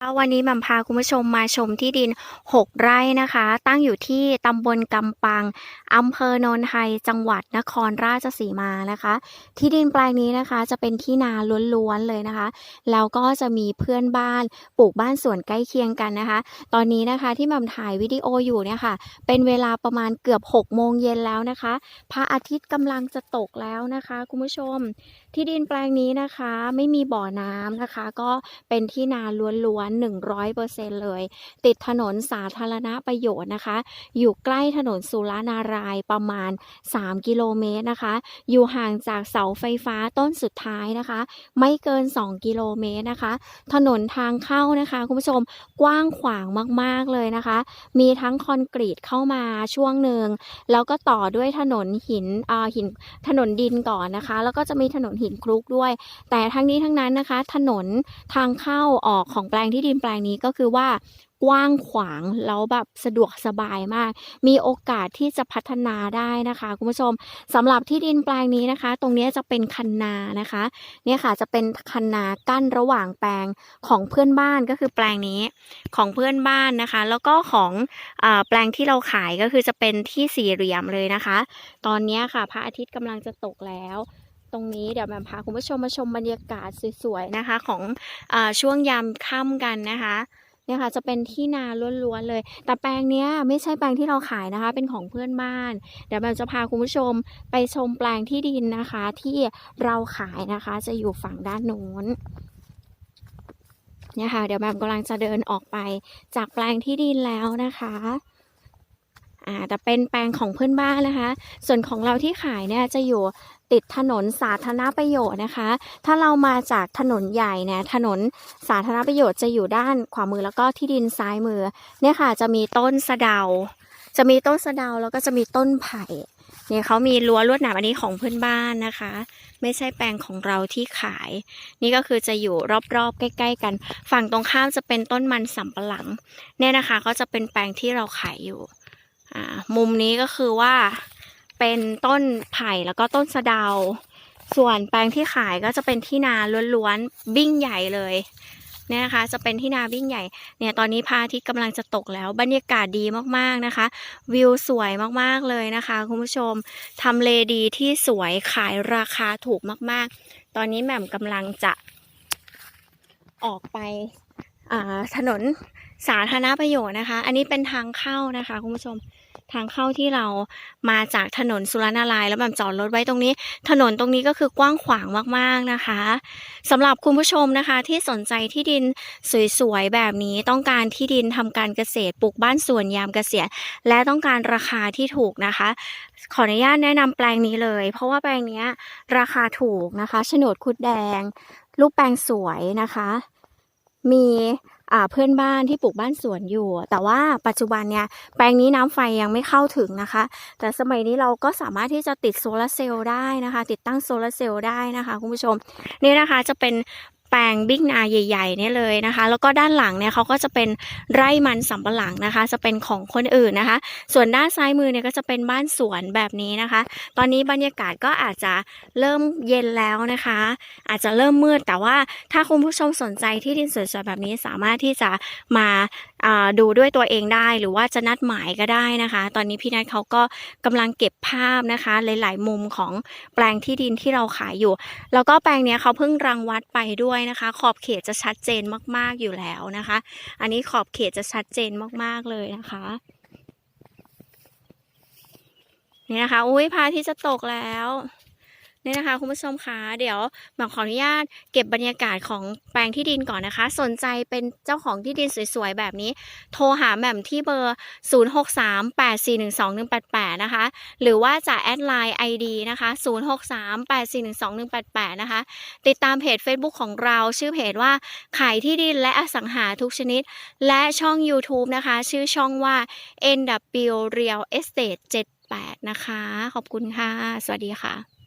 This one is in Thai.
วันนี้มัมพาคุณผู้ชมมาชมที่ดิน 6 ไร่นะคะ ตั้งอยู่ที่ตำบลกำปังอำเภอโนนไทยจังหวัดนครราชสีมานะคะ ที่ดินแปลงนี้นะคะจะเป็นที่นาล้วนๆเลยนะคะ แล้วก็จะมีเพื่อนบ้านปลูกบ้านสวนใกล้เคียงกันนะคะ ตอนนี้นะคะที่มัมถ่ายวิดีโออยู่เนี่ยค่ะ เป็นเวลาประมาณเกือบ6โมงเย็นแล้วนะคะ พระอาทิตย์กำลังจะตกแล้วนะคะ คุณผู้ชมที่ดินแปลงนี้นะคะไม่มีบ่อน้ำนะคะ ก็เป็นที่นาล้วนๆ100%เลย ติดถนนสาธารณประโยชน์นะคะ อยู่ใกล้ถนนสุรานารายประมาณ 3 กิโลเมตรนะคะ อยู่ห่างจากเสาไฟฟ้าต้นสุดท้ายนะคะ ไม่เกิน 2 กิโลเมตรนะคะ ถนนทางเข้านะคะคุณผู้ชมกว้างขวางมากๆเลยนะคะ มีทั้งคอนกรีตเข้ามาช่วงหนึ่งแล้วก็ต่อด้วยถนนหินอ่าหินถนนดินก่อนนะคะ แล้วก็จะมีถนนหินคลุกด้วย แต่ทั้งนี้ทั้งนั้นนะคะ ถนนทางเข้าออกของแปลงที่ดินแปลงนี้ก็คือว่ากว้างขวางแล้วแบบสะดวกสบายมาก มีโอกาสที่จะพัฒนาได้นะคะคุณผู้ชมสำหรับที่ดินแปลงนี้นะคะ ตรงนี้จะเป็นคันนานะคะเนี่ยค่ะจะเป็นคันนากั้นระหว่างแปลงของเพื่อนบ้านก็คือแปลงนี้ของเพื่อนบ้านนะคะ แล้วก็ของอแปลงที่เราขายก็คือจะเป็นที่สี่เหลี่ยมเลยนะคะ ตอนนี้ค่ะพระอาทิตย์กำลังจะตกแล้ว ตรงนี้เดี๋ยวแม่มพาคุณผู้ชมมาชมบรรยากาศสวยๆนะคะ ของอช่วงยามค่ำกันนะคะเนี่ยค่ะจะเป็นที่นาล้วนๆเลย แต่แปลงเนี้ยไม่ใช่แปลงที่เราขายนะคะ เป็นของเพื่อนบ้าน เดี๋ยวแหม่จะพาคุณผู้ชมไปชมแปลงที่ดินนะคะ ที่เราขายนะคะ จะอยู่ฝั่งด้านโน้นเนี่ยค่ะ เดี๋ยวแหม่มกำลังจะเดินออกไปจากแปลงที่ดินแล้วนะคะ อ่าแต่เป็นแปลงของเพื่อนบ้านนะคะ ส่วนของเราที่ขายเนี่ยจะอยู่ติดถนนสาธารณประโยชน์นะคะ ถ้าเรามาจากถนนใหญ่เนี่ยถนนสาธารณประโยชน์จะอยู่ด้านขวามือแล้วก็ที่ดินซ้ายมือ เนี่ยค่ะจะมีต้นสะเดา จะมีต้นสะเดาแล้วก็จะมีต้นไผ่ เนี่ยเขามีรั้วลวดหนามอันนี้ของเพื่อนบ้านนะคะ ไม่ใช่แปลงของเราที่ขาย นี่ก็คือจะอยู่รอบๆ ใกล้ ๆ กัน ฝั่งตรงข้ามจะเป็นต้นมันสำปะหลัง เนี่ยนะคะก็จะเป็นแปลงที่เราขายอยู่ อ่ามุมนี้ก็คือว่าเป็นต้นไผ่แล้วก็ต้นสะเดา ส่วนแปลงที่ขายก็จะเป็นที่นาล้วนๆบิ้งใหญ่เลยเนี่ยนะคะจะเป็นที่นาบิ้งใหญ่เนี่ยตอนนี้พระอาทิตย์กำลังจะตกแล้วบรรยากาศดีมากๆนะคะ วิวสวยมากๆเลยนะคะ คุณผู้ชมทำเลดีที่สวยขายราคาถูกมากๆ ตอนนี้แหม่มกำลังจะ ออกไปถนนสาธารณประโยชน์นะคะ อันนี้เป็นทางเข้านะคะ คุณผู้ชม ทางเข้าที่เรามาจากถนนสุรนารายแล้วแบบจอดรถไว้ตรงนี้ ถนนตรงนี้ก็คือกว้างขวางมากๆนะคะสำหรับคุณผู้ชมนะคะ ที่สนใจที่ดินสวยๆแบบนี้ต้องการที่ดินทำการเกษตรปลูกบ้านสวนยามเกษียณและต้องการราคาที่ถูกนะคะ ขออนุญาตแนะนำแปลงนี้เลย เพราะว่าแปลงนี้ราคาถูกนะคะโฉนดคุดแดง รูปแปลงสวยนะคะ มี เพื่อนบ้านที่ปลูกบ้านสวนอยู่ แต่ว่าปัจจุบันเนี่ยแปลงนี้น้ำไฟยังไม่เข้าถึงนะคะ แต่สมัยนี้เราก็สามารถที่จะติดโซลาร์เซลล์ได้นะคะ ติดตั้งโซลาร์เซลล์ได้นะคะคุณผู้ชมนี่นะคะจะเป็น แปลงบิ๊กนาใหญ่ๆเนี่ยเลยนะคะ แล้วก็ด้านหลังเนี่ยเขาก็จะเป็นไร่มันสำปะหลังนะคะ จะเป็นของคนอื่นนะคะ ส่วนด้านซ้ายมือเนี่ยก็จะเป็นบ้านสวนแบบนี้นะคะ ตอนนี้บรรยากาศก็อาจจะเริ่มเย็นแล้วนะคะ อาจจะเริ่มมืดแต่ว่าถ้าคุณผู้ชมสนใจที่ดินสวยๆแบบนี้สามารถที่จะมาดูด้วยตัวเองได้ หรือว่าจะนัดหมายก็ได้นะคะ ตอนนี้พี่นัทเขาก็กำลังเก็บภาพนะคะ หลาย ๆ มุมของแปลงที่ดินที่เราขายอยู่ แล้วก็แปลงเนี้ยเขาเพิ่งรังวัดไปด้วยนะคะ ขอบเขตจะชัดเจนมาก ๆอยู่แล้วนะคะ อันนี้ขอบเขตจะชัดเจนมากๆเลยนะคะนี่นะคะ อุ้ยพระอาที่จะตกแล้ว นี่นะคะคุณผู้ชมคะเดี๋ยวหมอขออนุญาตเก็บบรรยากาศของแปลงที่ดินก่อนนะคะ สนใจเป็นเจ้าของที่ดินสวยๆแบบนี้ โทรหาแหม่มที่เบอร์ 0638412188 นะคะ หรือว่าจะแอดไลน์ ID นะคะ 0638412188 นะคะ ติดตามเพจ Facebook ของเราชื่อเพจว่าขายที่ดินและอสังหาทุกชนิด และช่อง YouTube นะคะ ชื่อช่องว่า NW Real Estate 78 นะคะ ขอบคุณค่ะ สวัสดีค่ะ